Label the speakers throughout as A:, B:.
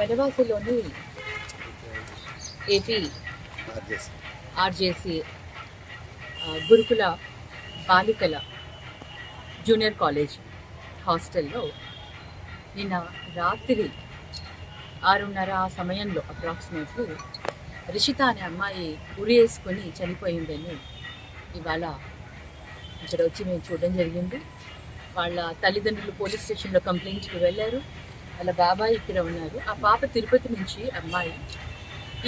A: బెనవాసిలోని AP
B: RJC.
A: గురుకుల బాలికల junior college హాస్టల్లో నిన్న రాత్రి ఆరున్నర ఆ సమయంలో అప్రాక్సిమేట్లీ రిషిత అనే అమ్మాయి ఉరి వేసుకొని చనిపోయిందని ఇవాళ ఇక్కడ వచ్చి మేము చూడడం జరిగింది. వాళ్ళ తల్లిదండ్రులు పోలీస్ స్టేషన్లో కంప్లైంట్కి వెళ్ళారు. వాళ్ళ బాబాయ్ ఇక్కడ ఉన్నారు. ఆ పాప తిరుపతి నుంచి అమ్మాయి.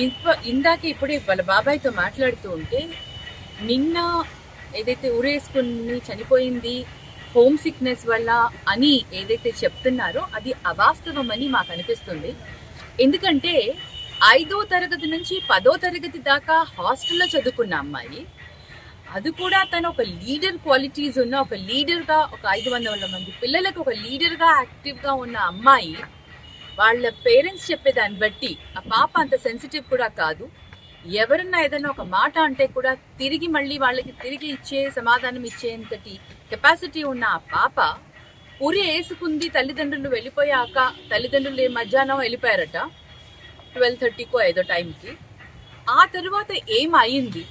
A: ఇప్ప ఇందాక ఇప్పుడే వాళ్ళ బాబాయ్తో మాట్లాడుతూ ఉంటే నిన్న ఏదైతే ఊరేసుకుని చనిపోయింది హోమ్ సిక్నెస్ వల్ల అని ఏదైతే చెప్తున్నారో అది అవాస్తవం అని మాకు అనిపిస్తుంది. ఎందుకంటే ఐదో తరగతి నుంచి పదో తరగతి దాకా హాస్టల్లో చదువుకున్న అమ్మాయి అది కూడా తను ఒక లీడర్ క్వాలిటీస్ ఉన్న ఒక లీడర్గా ఒక ఐదు వందల మంది పిల్లలకు ఒక లీడర్గా యాక్టివ్గా ఉన్న అమ్మాయి వాళ్ళ పేరెంట్స్ చెప్పేదాన్ని బట్టి ఆ పాప అంత సెన్సిటివ్ కూడా కాదు. ఎవరన్నా ఏదైనా ఒక మాట అంటే కూడా తిరిగి మళ్ళీ వాళ్ళకి తిరిగి ఇచ్చే సమాధానం ఇచ్చేంతటి కెపాసిటీ ఉన్న ఆ పాప ఉరి వేసుకుంది తల్లిదండ్రులు వెళ్ళిపోయాక తల్లిదండ్రులు మధ్యాహ్నం వెళ్ళిపోయారట ట్వెల్వ్ థర్టీకో ఏదో టైంకి ఆ తర్వాత ఏం అయింది?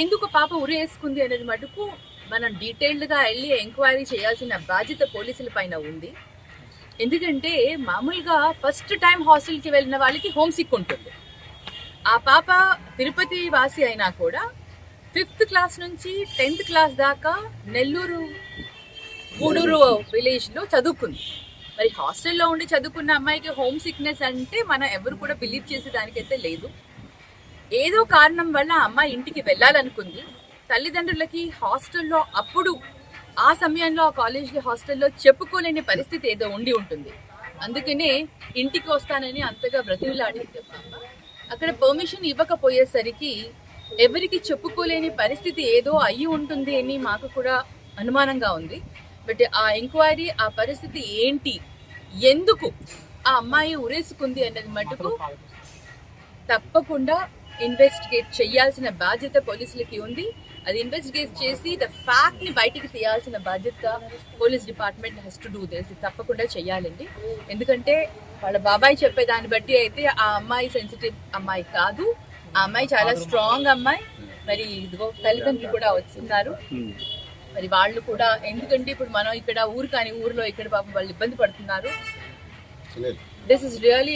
A: ఎందుకు పాప ఉరి వేసుకుంది అనేది మటుకు మనం డీటెయిల్డ్గా వెళ్ళి ఎంక్వైరీ చేయాల్సిన బాధ్యత పోలీసుల పైన ఉంది. ఎందుకంటే మామూలుగా ఫస్ట్ టైం హాస్టల్కి వెళ్ళిన వాళ్ళకి హోమ్ సిక్ ఉంటుంది. ఆ పాప తిరుపతి వాసి అయినా కూడా ఫిఫ్త్ క్లాస్ నుంచి టెన్త్ క్లాస్ దాకా నెల్లూరు గూడూరు విలేజ్లో చదువుకుంది. మరి హాస్టల్లో ఉండి చదువుకున్న అమ్మాయికి హోమ్ సిక్నెస్ అంటే మనం ఎవరు కూడా బిలీవ్ చేసే దానికైతే లేదు. ఏదో కారణం వల్ల అమ్మాయి ఇంటికి వెళ్ళాలనుకుంది. తల్లిదండ్రులకి హాస్టల్లో అప్పుడు ఆ సమయంలో ఆ కాలేజ్కి హాస్టల్లో చెప్పుకోలేని పరిస్థితి ఏదో ఉండి ఉంటుంది. అందుకనే ఇంటికి వస్తానని అంతగా బ్రతిలాడింది అక్కడ పర్మిషన్ ఇవ్వకపోయేసరికి ఎవరికి చెప్పుకోలేని పరిస్థితి ఏదో అయ్యి ఉంటుంది అని మాకు కూడా అనుమానంగా ఉంది. బట్ ఆ ఎంక్వైరీ ఆ పరిస్థితి ఏంటి ఎందుకు ఆ అమ్మాయి ఉరేసుకుంది అన్నది మటుకు తప్పకుండా ఇన్వెస్టిగేట్ చేయాల్సిన బాధ్యత పోలీసులకి ఉంది. అది ఇన్వెస్టిగేట్ చేసి ద ఫ్యాక్ట్ని బయటికి తీయాల్సిన బాధ్యత police department has to do this తప్పకుండా చేయాలండి. ఎందుకంటే వాళ్ళ బాబాయ్ చెప్పే దాన్ని బట్టి అయితే ఆ అమ్మాయి సెన్సిటివ్ అమ్మాయి కాదు. ఆ అమ్మాయి చాలా స్ట్రాంగ్ అమ్మాయి. మరి ఇదిగో తల్లిదండ్రులు కూడా వస్తున్నారు. మరి వాళ్ళు కూడా ఎందుకంటే ఇప్పుడు మనం ఇక్కడ ఊరు కానీ ఊర్లో ఇక్కడ పాపం వాళ్ళు ఇబ్బంది పడుతున్నారు. This is really